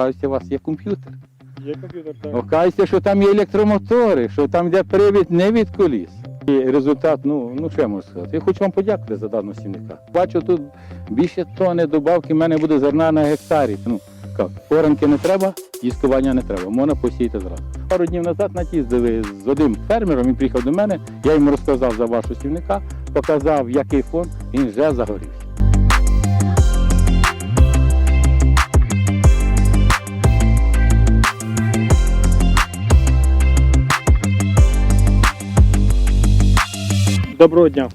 Оказується, у вас є комп'ютер. Є комп'ютер, так. Оказується, що там є електромотори, що там йде привід не від коліс. І результат, ну, ну що я можу сказати? Я хочу вам подякувати за даного сівника. Бачу, тут більше тони добавки, в мене буде зерна на гектарі. Ну, як, оранки не треба, дискування не треба, можна посіяти зразу. Пару днів назад натіздили з одним фермером, він приїхав до мене, я йому розказав за вашого сівника, показав, який фон, він вже загорівся. Доброго дня.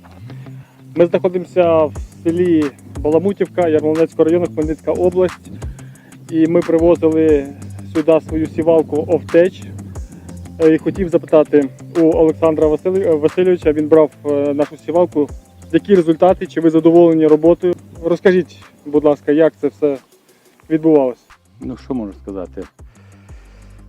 Ми знаходимося в селі Баламутівка Ярмолинецького району, Хмельницька область. І ми привозили сюди свою сівалку Овтеч. Е, І хотів запитати у Олександра Васильовича, він брав е, нашу сівалку. Які результати, чи ви задоволені роботою? Розкажіть, будь ласка, як це все відбувалося? Ну, що можу сказати?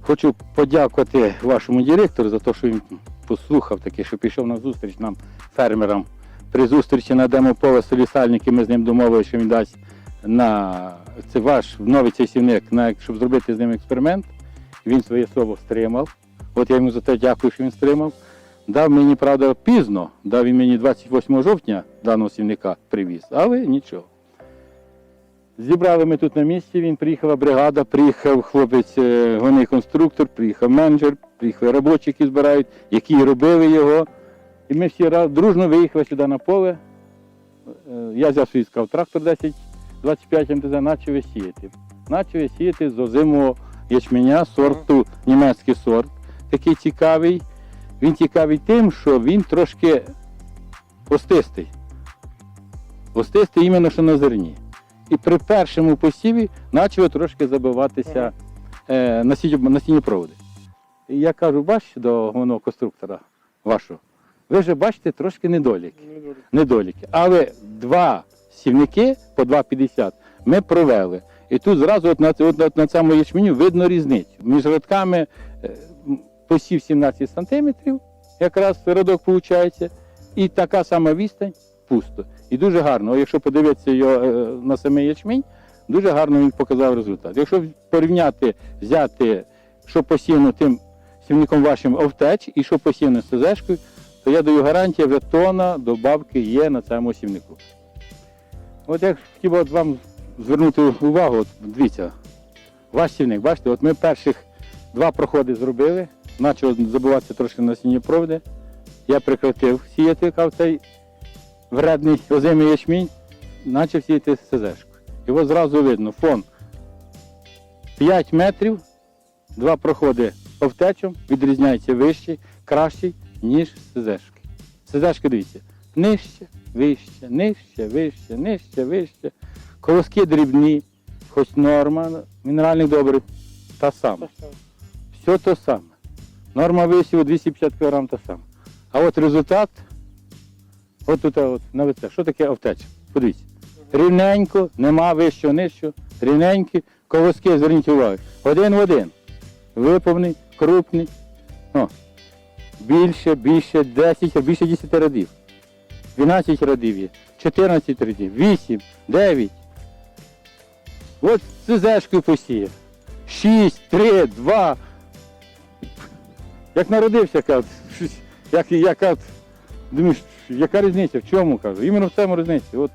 Хочу подякувати вашому директору за те, що він послухав таке, що пішов на зустріч нам, фермерам. При зустрічі на демополе солісальники ми з ним домовилися, що він дасть на це ваш новий цей сівник, на, щоб зробити з ним експеримент. Він своє слово стримав. От я йому за те дякую, що він стримав. Дав мені, правда, пізно, дав він мені 28 жовтня даного сівника привіз, але нічого. Зібрали ми тут на місці, він приїхала бригада, приїхав хлопець, е, головний конструктор, приїхав менеджер, приїхали робочі, які збирають, які робили його. І ми всі раз- дружно виїхали сюди на поле. Е, Я взяв свій скав трактор 10, 25 МТЗ, почав висіяти. Почав висіяти з озимого ячменя, сорту, німецький сорт. Такий цікавий. Він цікавий тим, що він трошки остистий. Остистий іменно що на зерні. І при першому посіві почали трошки забиватися е, насінні проводи. І я кажу, бачите, до головного конструктора вашого, ви вже бачите трошки недоліки. недоліки. Але два сівники по 2,50 ми провели. І тут зразу от на, от, на- на цьому ячменю видно різницю. Між рядками е, посів 17 сантиметрів, якраз рядок виходить, і така сама відстань пусто. І дуже гарно. Якщо подивитися його е, на самий ячмінь, дуже гарно він показав результат. Якщо порівняти, взяти, що посіяно тим сівником вашим овтеч і що посіяно СЗшкою, то я даю гарантію, вже тона добавки є на цьому сівнику. От я хотів от вам звернути увагу, от дивіться, ваш сівник, бачите, от ми перших два проходи зробили, почало забиватися трошки насінні проводи. Я прекратив сіяти кав цей вредний озимий ячмінь, почав сіяти СЗшку. І от зразу видно, фон 5 метрів, два проходи овтечом, відрізняється вищий, кращий, ніж СЗшки. СЗшки, дивіться, нижче, вище, нижче, вище, нижче, вище. Колоски дрібні, хоч норма мінеральних добрив та сама. Все то саме. Норма висіву 250 кг та сама. А от результат, от тут от, на лице. Що таке овтеча? Подивіться. Рівненько, нема вищого, нижчого, рівненькі, колоски, зверніть увагу. Один в один. Виповний, крупний. О. Більше, більше 10, більше 10 радів. 12 радів є, 14 радів, 8, 9. От ЦЗшкою посіяв. 6, 3, 2. Як народився, щось, як, яка, думаєш, яка різниця, в чому кажу? Іменно в цьому різниця. От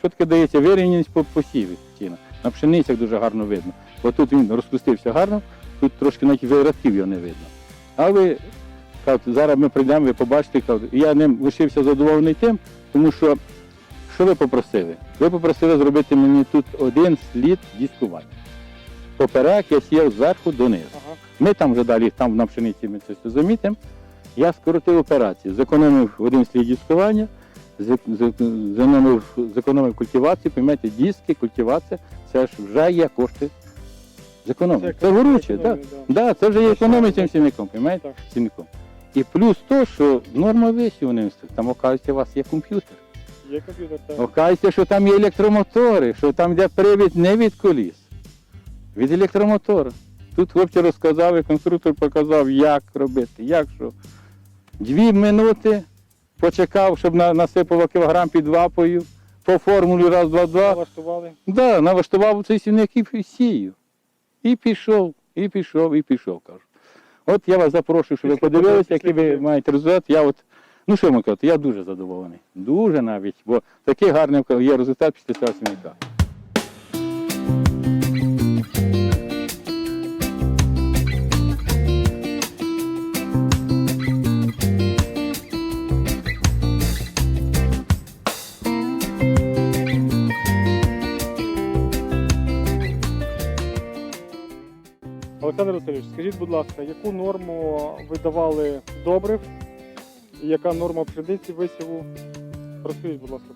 що таке дається вирівняність по посіві. ціна. На пшеницях дуже гарно видно. Бо тут він розпустився гарно, тут трошки навіть вирадків його не видно. Але кажуть, зараз ми прийдемо, ви побачите, кажуть, я ним лишився задоволений тим, тому що що ви попросили? Ви попросили зробити мені тут один слід дискувати. Поперек я сіяв зверху донизу. Ми там вже далі, там на пшениці ми це замітимо. Я скоротив операцію, зекономив один слід зек- зекономив, зекономив культивацію, поймете, диски, культивація, це ж вже є кошти. Зекономив. Це так. економія, Да. Да, це вже є Це економія цим сім'яком, розумієте? Сім'яком. І плюс то, що норма висів не встиг. Там, оказується, у вас є комп'ютер. Є комп'ютер, так. Оказується, що там є електромотори, що там йде привід не від коліс, від електромотора. Тут хлопці розказав, і конструктор показав, як робити, як що. Дві минути почекав, щоб на- насипало кілограм під вапою, по формулі раз, два, два. Налаштували. Да, налаштував цей сівник і сію. І пішов, і пішов, і пішов, кажу. От я вас запрошую, щоб ви подивилися, який ви маєте результат. Я от, ну що можу казати, я дуже задоволений. Дуже навіть, бо такий гарний є результат після цього сімейка. Олександр Васильович, скажіть, будь ласка, яку норму ви давали добрив і яка норма пшениці висіву? Розкажіть, будь ласка.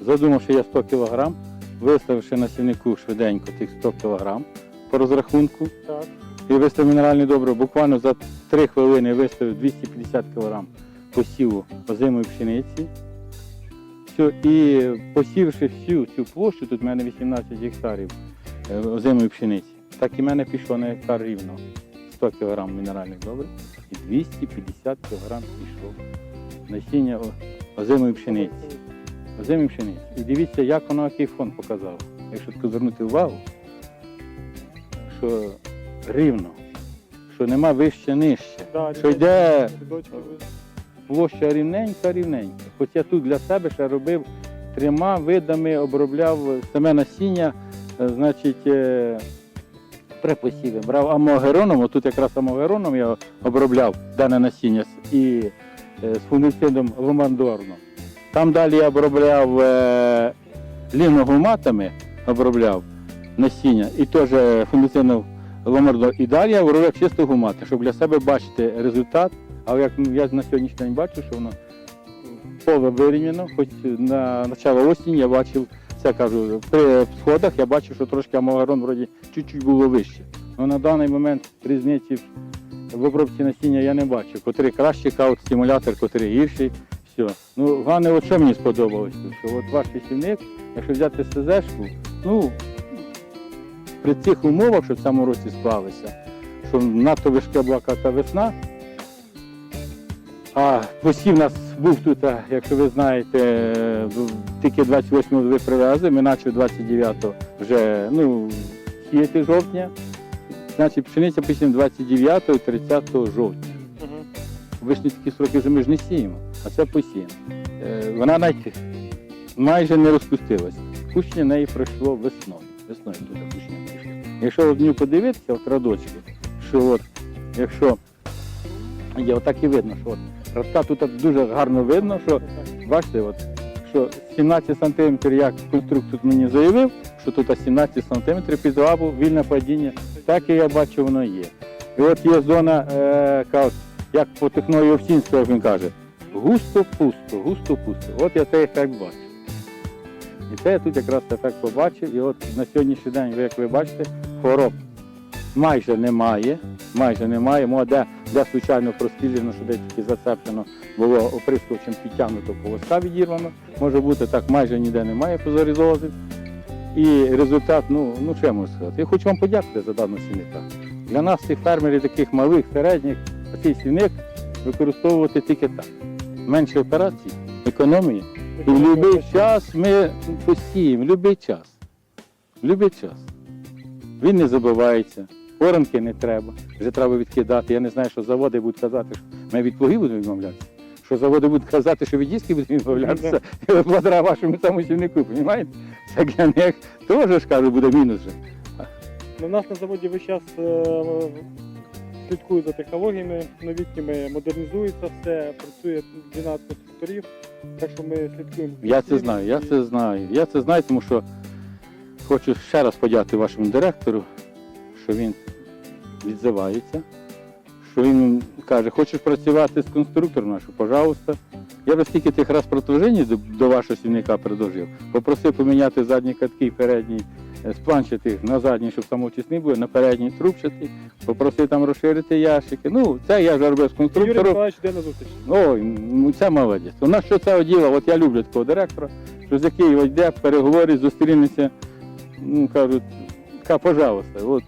Задумавши я 100 кг, виставивши на сівнику швиденько тих 100 кг по розрахунку Так. і виставив мінеральне добро, буквально за 3 хвилини виставив 250 кг посіву озимої пшениці. Все, і посівши всю цю площу, тут в мене 18 гектарів е, озимої пшениці, так і мене пішло на гектар рівно 100 кг мінеральних добрив і 250 кг пішло насіння озимої пшениці. Озимої пшениці. І дивіться, як воно який фон показав. Якщо тако звернути увагу, що рівно, що нема вище нижче. Да, Що йде площа рівненька, рівненька. Хоч я тут для себе ще робив трьома видами, обробляв саме насіння, е, значить, при. Брав амогероном, отут якраз амогероном я обробляв дане насіння і е, з фунгицидом ломандорном. Там далі я обробляв е, ліногуматами, обробляв насіння і теж фунгицидом ломандор. І далі я обробляв чисто гумати, щоб для себе бачити результат. Але як я на сьогоднішній день бачу, що воно поле хоч на початку осені я бачив, це кажу, при сходах я бачив, що трошки амагарон вроді чуть-чуть було вище. Але на даний момент різниці в обробці насіння я не бачу. Котрий кращий каут стимулятор, котрий гірший. Все. Ну, головне, от що мені сподобалось, що от ваш лісівник, якщо взяти СЗшку, ну, при цих умовах, що в цьому році склалися, що надто важка була та весна, а посів у нас був тут, якщо ви знаєте, е, тільки 28-го ви привезли, ми почали 29-го вже ну, сіяти жовтня. Значить, пшениця почнемо 29-го і 30 жовтня. Мгм. Вишні такі сроки вже ми ж не сіємо, а це посіємо. Е, Вона навіть майже не розпустилась. Пущення неї пройшло весною. Весною тут пущення пройшло. Якщо в нього подивитися, от радочки, що от, якщо є отак і видно, що от радка тут дуже гарно видно, що бачите, от, що 17 см, як конструктор мені заявив, що тут 17 см під лабу, вільне падіння, так і я бачу, воно є. І от є зона, е, як по технології Овсінського, як він каже, густо-пусто, густо-пусто. От я цей ефект бачу. І це я тут якраз ефект побачив. І от на сьогоднішній день, як ви бачите, хвороб майже немає. Майже немає. Мо де, де случайно простріляно, що десь тільки зацеплено, було оприскувачем підтягнуто полоска відірвано. Може бути так, майже ніде немає позорізозів. І результат, ну, ну що я можу сказати. Я хочу вам подякувати за дану сінника. Для нас, цих фермерів, таких малих, середніх, цей сінник використовувати тільки так. Менше операцій, економії. І в будь-який час ми посіємо, будь-який час. Будь-який час. Він не забивається, оранки не треба, вже треба відкидати. Я не знаю, що заводи будуть казати, що ми від плугів будемо відмовлятися. Що заводи будуть казати, що від диски будемо відмовлятися, і благодаря вашому цьому сівнику, розумієте? Це для них теж ж кажу, буде мінус. Ну, у нас на заводі весь час е, слідкують за технологіями новітніми, модернізується все, працює 12 конструкторів, так що ми слідкуємо. Я це знаю, я це знаю. Я це знаю, тому що хочу ще раз подякувати вашому директору, що він відзивається, що він каже, хочеш працювати з конструктором нашим, пожалуйста. Я би стільки тих раз продовжень до, до вашого сівника предложив. Попросив поміняти задні катки і передній е, на задній, щоб самоочисні були, на передній трубчатий. Попросив там розширити ящики. Ну, це я вже робив з Юрій конструктором. Миколаївич йде на зустріч. Ой, ну це молодець. У нас що це діло, от я люблю такого директора, що з який йде, переговорить, зустрінеться, ну кажуть, ка, пожалуйста. От,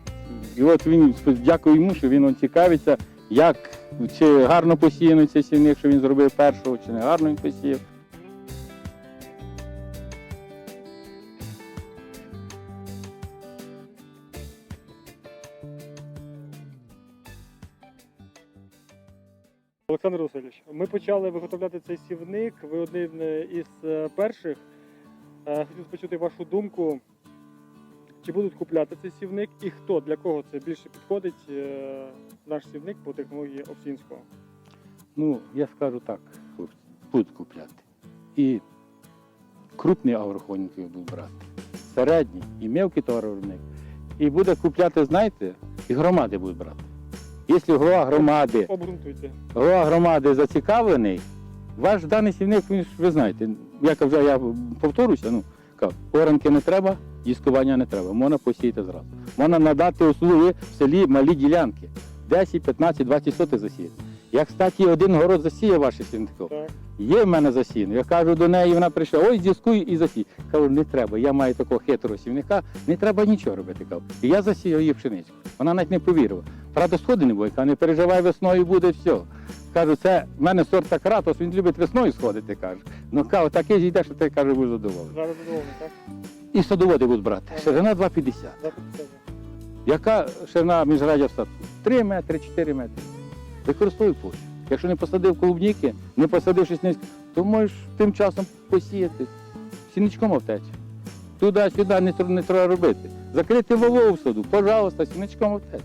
і от він дякую йому, що він цікавиться, як чи гарно посіяно цей сільник, що він зробив першого, чи не гарно він посіяв. Олександр Васильович, ми почали виготовляти цей сівник. Ви один е, із е, перших. Е, хотів почути вашу думку. Чи будуть купляти цей сівник і хто для кого це більше підходить е, наш сівник по технології Овсінського? Ну, я скажу так, хлопці, будуть купляти. І крупний агрохоніки будуть брати, середній і мелкий товаровиробник. І буде купляти, знаєте, і громади будуть брати. Якщо голова громади, голова громади зацікавлений, ваш даний сівник, ви знаєте, як вже я повторюся, ну, кажу, оранки не треба, дискування не треба, можна посіяти зразу. Можна надати услуги в селі малі ділянки. 10, 15, 20 сотих засіяти. Я, кстати, один город засіяв сівників. Так. Є в мене засін. Я кажу до неї, вона прийшла, ой, дискуй і засій. Кажу, не треба. Я маю такого хитрого сівника, не треба нічого робити. Кажу. І я засіяв її пшеницю. Вона навіть не повірила. Правда, сходи не буде, каже, не переживай, весною буде все. Кажу, це в мене сорт так ратос, він любить весною сходити, каже. Ну кажу, такий зійде, що ти каже, будеш задоволений. Зараз задоволений, так? І садоводи будуть брати. Ширина 2,50. Яка ширина міжрадя в садку? 3 метри, 4 метри. Використовуй площу. Якщо не посадив клубніки, не посадив щось низько, то можеш тим часом посіяти. Сіничком овтець. Туди-сюди не, не треба робити. Закрити вологу в саду, пожалуйста, сіничком овтець.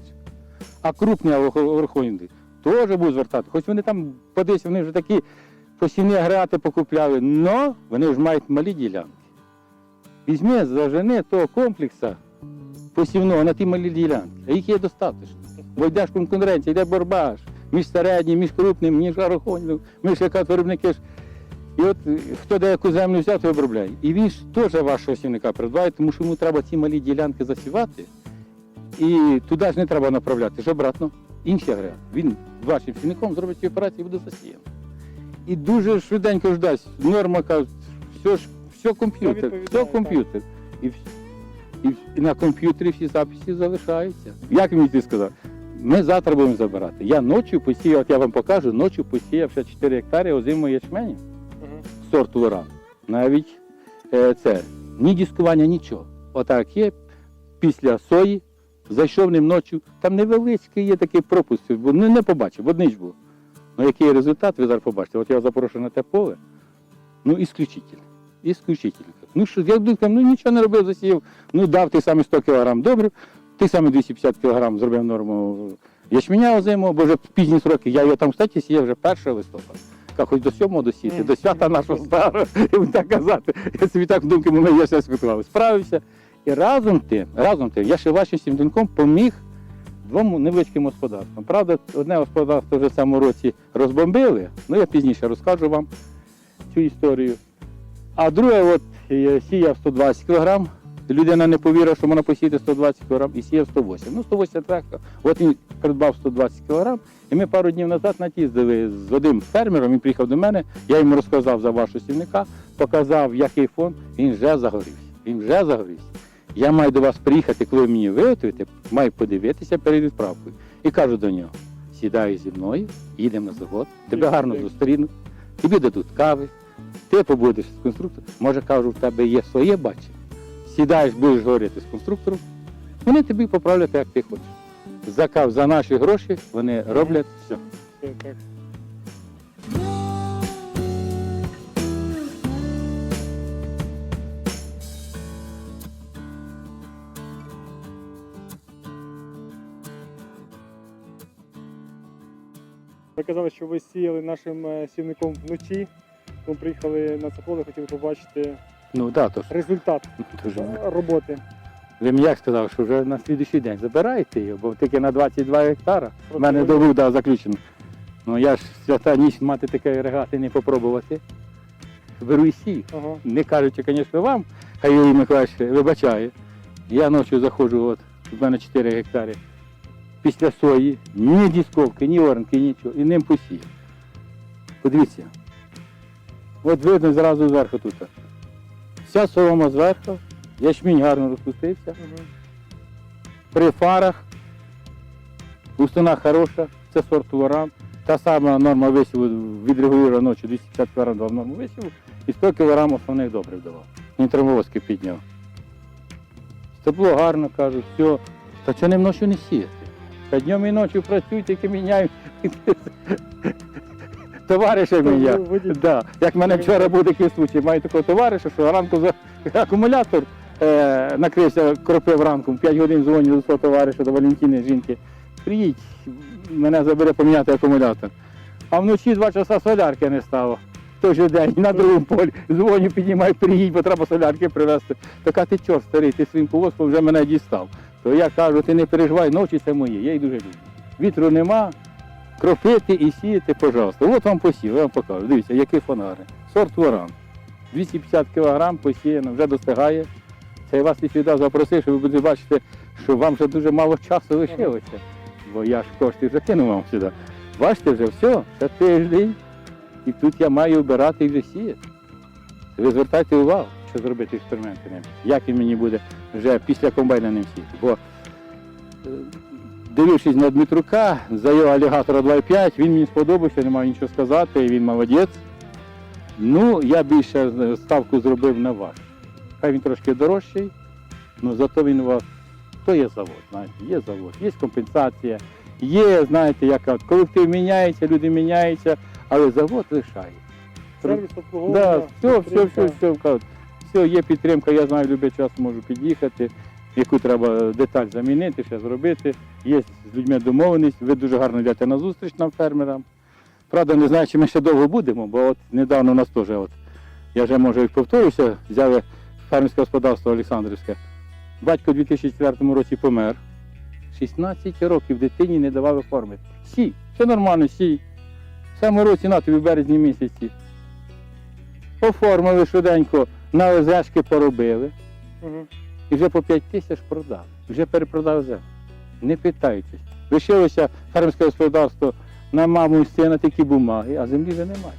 А крупні верховні теж будуть звертати. Хоч вони там, подивися, вони вже такі посівні агрегати покупляли, але вони ж мають малі ділянки. Візьми, зажени того комплексу посівного на ті малі ділянки, а їх є достатньо. Бо йде ж конкуренція, йде боротьба між середнім, між крупним, між арахонним, між якраз виробники. І от е, хто де яку землю взяв, то обробляє. І він ж теж вашого сівника придбає, тому що йому треба ці малі ділянки засівати. І туди ж не треба направляти, ж обратно. Інший агрегат. Він вашим сівником зробить цю операцію і буде засіяно. І дуже швиденько ж дасть. Норма кажуть, все ж все комп'ютер, все комп'ютер. І, і, і на комп'ютері всі записи залишаються. Як мені ти сказав? Ми завтра будемо забирати. Я ночі посіяв, от я вам покажу, ночі посіяв ще 4 гектари озимої ячмені Мгм. сорту Лоран. Навіть е, це ні дискування, нічого. Отак є після сої, зайшов ним ночі, там невеличкий є такий пропуск, бо не, побачив, однич був. Ну який результат, ви зараз побачите. От я запрошую на те поле. Ну, ісключительно. Ісключительно. Ну що, я казати, ну нічого не робив, засіяв, ну дав ти самі 100 кг добре, ти самі 250 кг зробив норму ячменя озимого, бо вже в пізні сроки, я його там, кстати, сіяв вже 1 листопада. Хоч до 7 досіти, до свята нашого старого, і так казати. Я собі так думки мене я все спитував. Справився. І разом тим, разом тим, я ще вашим сімденком поміг двом невеличким господарствам. Правда, одне господарство вже в цьому році розбомбили, ну я пізніше розкажу вам цю історію. А друге, от е, сіяв 120 кг. Людина не повірила, що можна посіяти 120 кг і сіяв 108. Ну, 180 легко. От він придбав 120 кг, і ми пару днів назад натіздили з одним фермером, він приїхав до мене, я йому розказав за вашого сівника, показав, який фон, він вже загорівся. Він вже загорівся. Я маю до вас приїхати, коли ви мені виготовите, маю подивитися перед відправкою. І кажу до нього: сідай зі мною, їдемо на завод, тебе гарно зустрінуть, тобі дадуть кави, ти побудеш з конструктором. Може, кажу, в тебе є своє бачення. Сідаєш, будеш говорити з конструктором, вони тобі поправлять, як ти хочеш. За кав, за наші гроші вони роблять все. Казали, що ви сіяли нашим е, сівником вночі. Ми приїхали на це поле, хотіли побачити Ну так, то результат дуже. е, роботи. Ви мені як сказав, що вже на слідуючий день забираєте його, бо тільки на 22 гектара. У мене Протокольно. договір да, заключено. Ну я ж свята ніч мати таке регати не попробувати. Беру і сію. Ага. Не кажучи, звісно, вам, хай Юрій Миколаївич вибачає. Я ночі заходжу, от, в мене 4 гектари. Після сої, ні дісковки, ні оренки, нічого. І ним посів. Подивіться. От видно зразу зверху тут. Вся солома зверху, ячмінь гарно розпустився. При фарах, густина хороша, це сорт Лоран. Та сама норма висіву відрегулювала ночі 250 кг дав норму висіву і 100 кг основних добрив давав. Нітромовозки підняв. Стебло гарно кажуть, все. Та чого ним ночі не сіяти? Днем і ночі працюють, тільки міняють. товариша водій. Да. Як в мене вчора був такий случай, маю такого товариша, що ранку за акумулятор е, накрився, кропив ранком, 5 годин дзвоню до свого товариша, до Валентини, жінки. Приїдь, мене забере поміняти акумулятор. А вночі два часа солярки не стало. Той же день на другому полі дзвоню, піднімаю, приїдь, бо треба солярки привезти. Така ти чорт старий, ти своїм повозком вже мене дістав. То я кажу, ти не переживай, ночі це моє, я їх дуже люблю. Вітру нема, кропити і сіяти, пожалуйста. От вам посів, я вам покажу. Дивіться, які фонари. Сорт воран. 250 кг посіяно, вже достигає. Це я вас і сюди запросив, щоб ви будете бачити, що вам вже дуже мало часу лишилося. Бо я ж кошти вже кинув вам сюди. Бачите, вже все, ще тиждень. І тут я маю обирати і вже сіяти. Ви звертайте увагу, що зробити експерименти ним. Як він мені буде вже після комбайна ним сіяти. Бо е, дивившись на Дмитрука, за його алігатора 2,5, він мені сподобався, не маю нічого сказати, він молодець. Ну, я більше е, ставку зробив на ваш. Хай він трошки дорожчий, але зато він у вас, то є завод, знаєте, є завод, є компенсація, є, знаєте, яка колектив міняється, люди міняються, але завод лишає. Сервіс. Да, все, все, все, все, все, є підтримка, я знаю, любий час можу під'їхати, яку треба деталь замінити, ще зробити. Є з людьми домовленість, ви дуже гарно йдете на зустріч нам фермерам. Правда, не знаю, чи ми ще довго будемо, бо от недавно у нас теж, от, я вже може і повторюся, взяли фермерське господарство Олександрівське. Батько у 2004 році помер. 16 років дитині не давав оформити. Сій, все нормально, сій. В цьому році на тобі в березні місяці. Оформили швиденько, на ОЗшки поробили Мгм. і вже по 5 тисяч продали. Вже перепродали землю. Не питаючись. Лишилося фермерське господарство на маму і сина такі бумаги, а землі вже немає.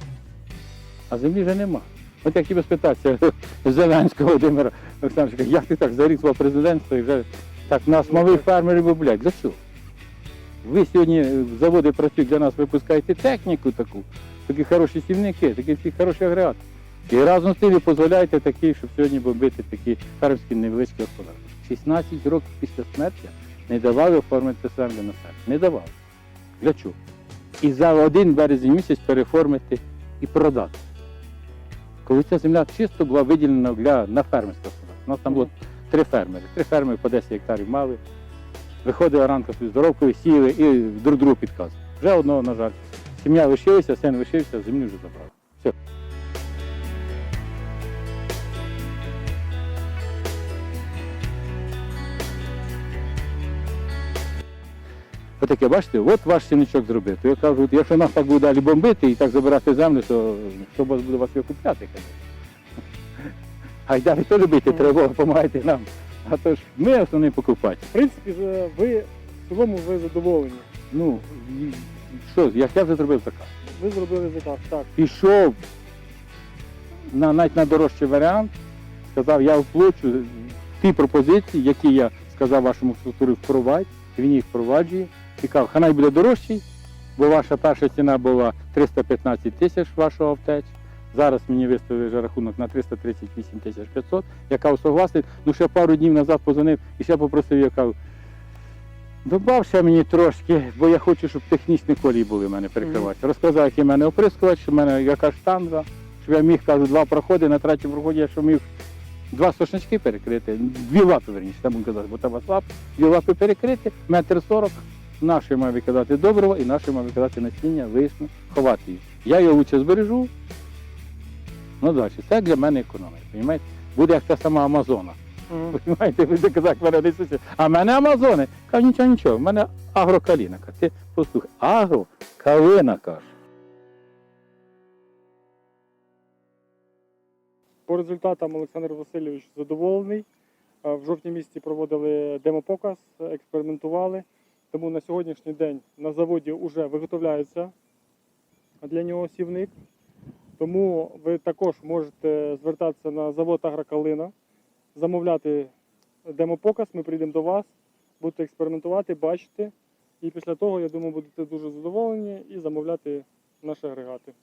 А землі вже нема. От як тебе спитатися Зеленського Володимира Олександровича, як ти так за рік свого президентства і вже так нас малих фермерів виблять? Для чого? Ви сьогодні заводи працюють для нас, випускаєте техніку таку, такі хороші сівники, такі всі хороші агрегати. І разом з тим ви дозволяєте такі, щоб сьогодні бомбити такі фермерські невеличкі господарства. 16 років після смерті не давали оформити землю на себе. Не давали. Для чого? І за один березень місяць переформити і продати. Коли ця земля чисто була виділена для, на фермерське господарство. У нас там було три фермери. Три фермери по 10 гектарів мали. Виходила ранка з здоровкою, сіяли і друг другу підказували. Вже одного, на жаль. Сім'я лишилася, син лишився, землю вже забрали. Все. Отаке, бачите, от ваш сіничок зробив. Я кажу, якщо нас так буде далі бомбити і так забирати землю, то хто буде вас викупляти? конечно. А й далі то любити, треба допомагати нам. А то ж ми основні покупати. В принципі, ви в цілому ви задоволені. Ну, і- що, як я вже зробив заказ. Ви зробили заказ, так. Пішов на, навіть на дорожчий варіант, сказав, я вплачу ті пропозиції, які я сказав вашому структурі впровадь, він їх впроваджує. І кажу, хай буде дорожчий, бо ваша перша ціна була 315 тисяч вашого втеч. Зараз мені виставили вже рахунок на 338 тисяч 500. Я кажу, согласний. Ну ще пару днів назад позвонив і ще попросив, я кажу, добав мені трошки, бо я хочу, щоб технічні колії були в мене перекривати. Розказав, який в мене оприскувач, що в мене яка штанга, щоб я міг, кажу, два проходи, на третьому проході я що міг два сошнички перекрити, дві лапи, верніше, там казати, бо там лап, дві лапи перекрити, метр сорок. Наші має викидати добриво і наші має викидати насіння, вишню, ховати її. Я його лучше збережу. Ну далі, це для мене економія. Розумієте? Буде як та сама Амазона. Понимаєте, ви так мене не сусід. А в мене Амазони. Кажу, нічого, нічого, в мене агрокаліна. Ти послухай, агрокалина каже. По результатам Олександр Васильович задоволений. Е, В жовтні місяці проводили демопоказ, експериментували. Тому на сьогоднішній день на заводі вже виготовляється для нього сівник. Тому ви також можете звертатися на завод Агрокалина, замовляти демопоказ, ми прийдемо до вас, будете експериментувати, бачити. І після того, я думаю, будете дуже задоволені і замовляти наші агрегати.